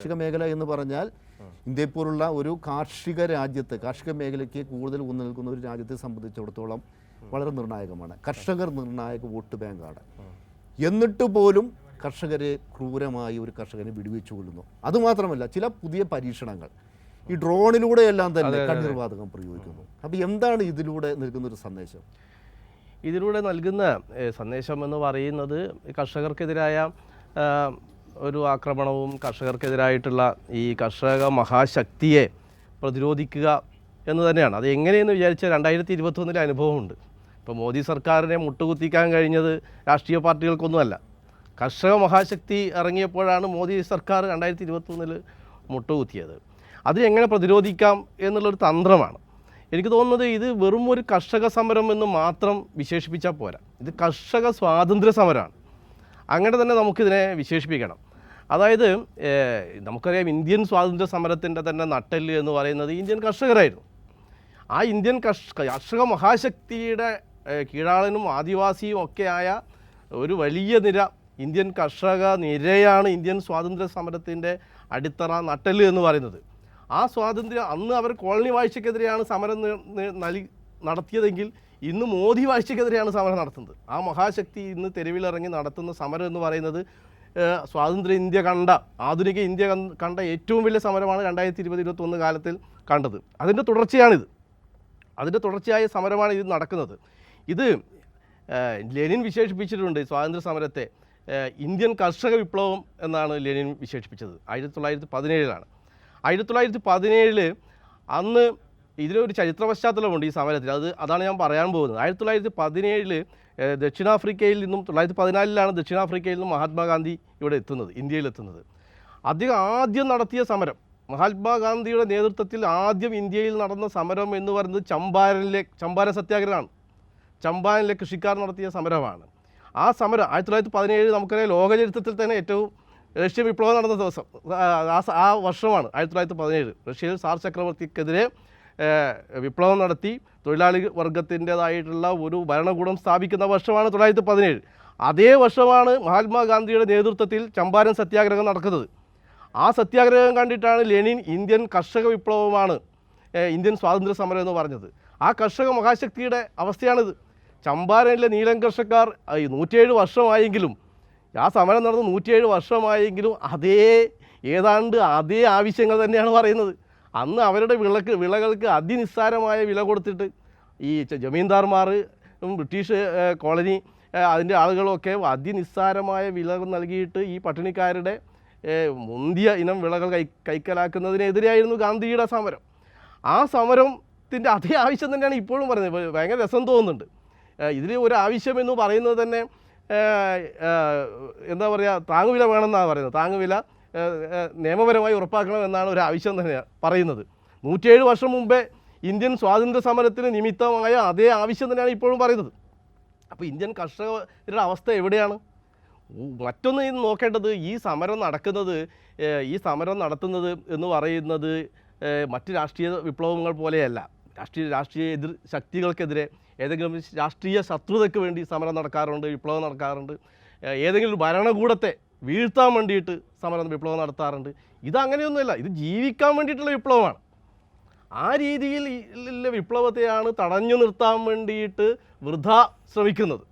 കാർഷിക മേഖല എന്ന് പറഞ്ഞാൽ ഇന്ത്യയെ പോലുള്ള ഒരു കാർഷിക രാജ്യത്ത് കാർഷിക മേഖലയ്ക്ക് കൂടുതൽ ഊന്നു നിൽക്കുന്ന ഒരു രാജ്യത്തെ സംബന്ധിച്ചിടത്തോളം വളരെ നിർണായകമാണ്. കർഷകർ നിർണായക വോട്ട് ബാങ്കാണ്. എന്നിട്ട് പോലും കർഷകരെ ക്രൂരമായി ഒരു കർഷകനെ വിടുവിച്ചു കൊള്ളുന്നു അതുമാത്രമല്ല ചില പുതിയ പരീക്ഷണങ്ങൾ. ഈ ഡ്രോണിലൂടെയെല്ലാം തന്നെ കണ്ണീർവാതകം പ്രയോഗിക്കുന്നു. അപ്പോൾ എന്താണ് ഇതിലൂടെ നൽകുന്ന ഒരു സന്ദേശം? ഇതിലൂടെ നൽകുന്ന സന്ദേശം എന്ന് പറയുന്നത് കർഷകർക്കെതിരായ ഒരു ആക്രമണവും കർഷകർക്കെതിരായിട്ടുള്ള ഈ കർഷക മഹാശക്തിയെ പ്രതിരോധിക്കുക എന്ന് തന്നെയാണ്. അത് എങ്ങനെയെന്ന് വിചാരിച്ച രണ്ടായിരത്തി ഇരുപത്തൊന്നിലെ അനുഭവമുണ്ട്. ഇപ്പോൾ മോദി സർക്കാരിനെ മുട്ടുകുത്തിക്കാൻ കഴിഞ്ഞത് രാഷ്ട്രീയ പാർട്ടികൾക്കൊന്നുമല്ല. കർഷക മഹാശക്തി ഇറങ്ങിയപ്പോഴാണ് മോദി സർക്കാർ രണ്ടായിരത്തി ഇരുപത്തൊന്നിൽ മുട്ടുകുത്തിയത്. അത് എങ്ങനെ പ്രതിരോധിക്കാം എന്നുള്ളൊരു തന്ത്രമാണ്. എനിക്ക് തോന്നുന്നത് ഇത് വെറും ഒരു കർഷക സമരം എന്ന് മാത്രം വിശേഷിപ്പിച്ചാൽ പോരാ. ഇത് കർഷക സ്വാതന്ത്ര്യ സമരമാണ് അങ്ങനെ തന്നെ നമുക്കിതിനെ വിശേഷിപ്പിക്കണം. അതായത് നമുക്കറിയാം ഇന്ത്യൻ സ്വാതന്ത്ര്യ സമരത്തിന്റെ തന്നെ നട്ടെല്ല് എന്ന് പറയുന്നത് ഇന്ത്യൻ കർഷകരായിരുന്നു. ആ ഇന്ത്യൻ കർഷ കർഷക മഹാശക്തിയുടെ കീഴാളനും ആദിവാസിയും ഒക്കെയായ ഒരു വലിയ നിര ഇന്ത്യൻ കർഷക നിരയാണ് ഇന്ത്യൻ സ്വാതന്ത്ര്യ സമരത്തിന്റെ അടിത്തറ നട്ടെല്ല് എന്ന് പറയുന്നത്. ആ സ്വാതന്ത്ര്യം അന്ന് അവർ കോളനി വാഴ്ചക്കെതിരെയാണ് സമരം നൽകി നടത്തിയതെങ്കിൽ ഇന്ന് മോദി വാഴ്ചക്കെതിരെയാണ് സമരം നടത്തുന്നത്. ആ മഹാശക്തി ഇന്ന് തെരുവിലിറങ്ങി നടത്തുന്ന സമരം എന്ന് പറയുന്നത് സ്വാതന്ത്ര്യ ഇന്ത്യ കണ്ട ആധുനിക ഇന്ത്യ കണ്ട- ഏറ്റവും വലിയ സമരമാണ് രണ്ടായിരത്തി ഇരുപത് ഇരുപത്തൊന്ന് കാലത്തിൽ കണ്ടത്. അതിന്റെ തുടർച്ചയാണിത്. അതിന്റെ തുടർച്ചയായ സമരമാണ് ഇത് നടക്കുന്നത്. ഇത് ലെനിൻ വിശേഷിപ്പിച്ചിട്ടുണ്ട് സ്വാതന്ത്ര്യ സമരത്തെ. ഇന്ത്യൻ കർഷക വിപ്ലവം എന്നാണ് ലെനിൻ വിശേഷിപ്പിച്ചത്. ആയിരത്തി തൊള്ളായിരത്തി പതിനേഴിലാണ്. ആയിരത്തി തൊള്ളായിരത്തി പതിനേഴിൽ അന്ന് ഇതിനൊരു ചരിത്ര പശ്ചാത്തലമുണ്ട് ഈ സമരത്തിൽ. അത് അതാണ് ഞാൻ പറയാൻ പോകുന്നത്. ആയിരത്തി തൊള്ളായിരത്തി പതിനേഴിൽ ദക്ഷിണാഫ്രിക്കയിൽ നിന്നും തൊള്ളായിരത്തി പതിനാലിലാണ് ദക്ഷിണാഫ്രിക്കയിൽ നിന്നും മഹാത്മാഗാന്ധി ഇവിടെ എത്തുന്നത് ഇന്ത്യയിൽ എത്തുന്നത് അദ്ദേഹം ആദ്യം നടത്തിയ സമരം മഹാത്മാഗാന്ധിയുടെ നേതൃത്വത്തിൽ ആദ്യം ഇന്ത്യയിൽ നടന്ന സമരം എന്ന് പറയുന്നത് ചമ്പാരനിലെ ചമ്പാരൻ സത്യാഗ്രഹമാണ്. ചമ്പാരനിലെ കൃഷിക്കാർ നടത്തിയ സമരമാണ്. ആ സമരം ആയിരത്തി തൊള്ളായിരത്തി പതിനേഴ് നമുക്കറിയാം ലോകചരിത്രത്തിൽ തന്നെ ഏറ്റവും റഷ്യ വിപ്ലവം നടന്ന ദിവസം. ആ- വർഷമാണ് ആയിരത്തി തൊള്ളായിരത്തി പതിനേഴ്. റഷ്യയിൽ സാർ ചക്രവർത്തിക്കെതിരെ വിപ്ലവം നടത്തി തൊഴിലാളി വർഗത്തിന്റെതായിട്ടുള്ള ഒരു ഭരണകൂടം സ്ഥാപിക്കുന്ന വർഷമാണ് തൊള്ളായിരത്തി പതിനേഴ്. അതേ വർഷമാണ് മഹാത്മാഗാന്ധിയുടെ നേതൃത്വത്തിൽ ചമ്പാരൻ സത്യാഗ്രഹം നടക്കുന്നത്. ആ സത്യാഗ്രഹം കണ്ടിട്ടാണ് ലെനിൻ ഇന്ത്യൻ കർഷക വിപ്ലവമാണ് ഇന്ത്യൻ സ്വാതന്ത്ര്യ സമരം എന്ന് പറഞ്ഞത്. ആ കർഷക മഹാശക്തിയുടെ അവസ്ഥയാണിത്. ചമ്പാരനിലെ നീലം കർഷക്കാർ നൂറ്റിയേഴ് വർഷമായെങ്കിലും ആ സമരം നടന്ന് നൂറ്റിയേഴ് വർഷമായെങ്കിലും അതേ ഏതാണ്ട് അതേ ആവശ്യങ്ങൾ തന്നെയാണ് പറയുന്നത്. അന്ന് അവരുടെ വിളക്ക് വിളകൾക്ക് അതിനിസ്സാരമായ വില കൊടുത്തിട്ട് ഈ ജമീന്ദാർമാർ ബ്രിട്ടീഷ് കോളനി അതിന്റെ ആളുകളൊക്കെ അതിനിസ്സാരമായ വില നൽകിയിട്ട് ഈ പട്ടിണിക്കാരുടെ മുന്തിയ ഇനം വിളകൾ കൈ കൈക്കലാക്കുന്നതിനെതിരെയായിരുന്നു ഗാന്ധിയുടെ സമരം. ആ സമരത്തിന്റെ അതേ ആവശ്യം തന്നെയാണ് ഇപ്പോഴും പറയുന്നത്. ഭയങ്കര രസം തോന്നുന്നുണ്ട്. ഇതിൽ ഒരു ആവശ്യമെന്ന് പറയുന്നത് തന്നെ എന്താ പറയുക താങ്ങുവില വേണമെന്നാണ് പറയുന്നത്. താങ്ങുവില നിയമപരമായി ഉറപ്പാക്കണം എന്നാണ് ഒരു ആവശ്യം തന്നെ പറയുന്നത്. നൂറ്റിയേഴ് വർഷം മുമ്പേ ഇന്ത്യൻ സ്വാതന്ത്ര്യ സമരത്തിന് നിമിത്തമായ അതേ ആവശ്യം തന്നെയാണ് ഇപ്പോഴും പറയുന്നത്. അപ്പോൾ ഇന്ത്യൻ കർഷകരുടെ അവസ്ഥ എവിടെയാണ്? മറ്റൊന്ന് നോക്കേണ്ടത് ഈ സമരം നടക്കുന്നത് ഈ സമരം നടത്തുന്നത് എന്ന് പറയുന്നത് മറ്റ് രാഷ്ട്രീയ വിപ്ലവങ്ങൾ പോലെയല്ല. രാഷ്ട്രീയ രാഷ്ട്രീയ എതിർ ശക്തികൾക്കെതിരെ ഏതെങ്കിലും രാഷ്ട്രീയ ശത്രുതയ്ക്ക് വേണ്ടി സമരം നടക്കാറുണ്ട് വിപ്ലവം നടക്കാറുണ്ട്. ഏതെങ്കിലും ഭരണകൂടത്തെ വീഴ്ത്താൻ വേണ്ടിയിട്ട് സമരം വിപ്ലവം നടത്താറുണ്ട്. ഇതങ്ങനെയൊന്നുമില്ല ഇത് ജീവിക്കാൻ വേണ്ടിയിട്ടുള്ള വിപ്ലവമാണ്. ആ രീതിയിൽ വിപ്ലവത്തെയാണ് തടഞ്ഞു നിർത്താൻ വേണ്ടിയിട്ട് വൃഥ ശ്രമിക്കുന്നത്.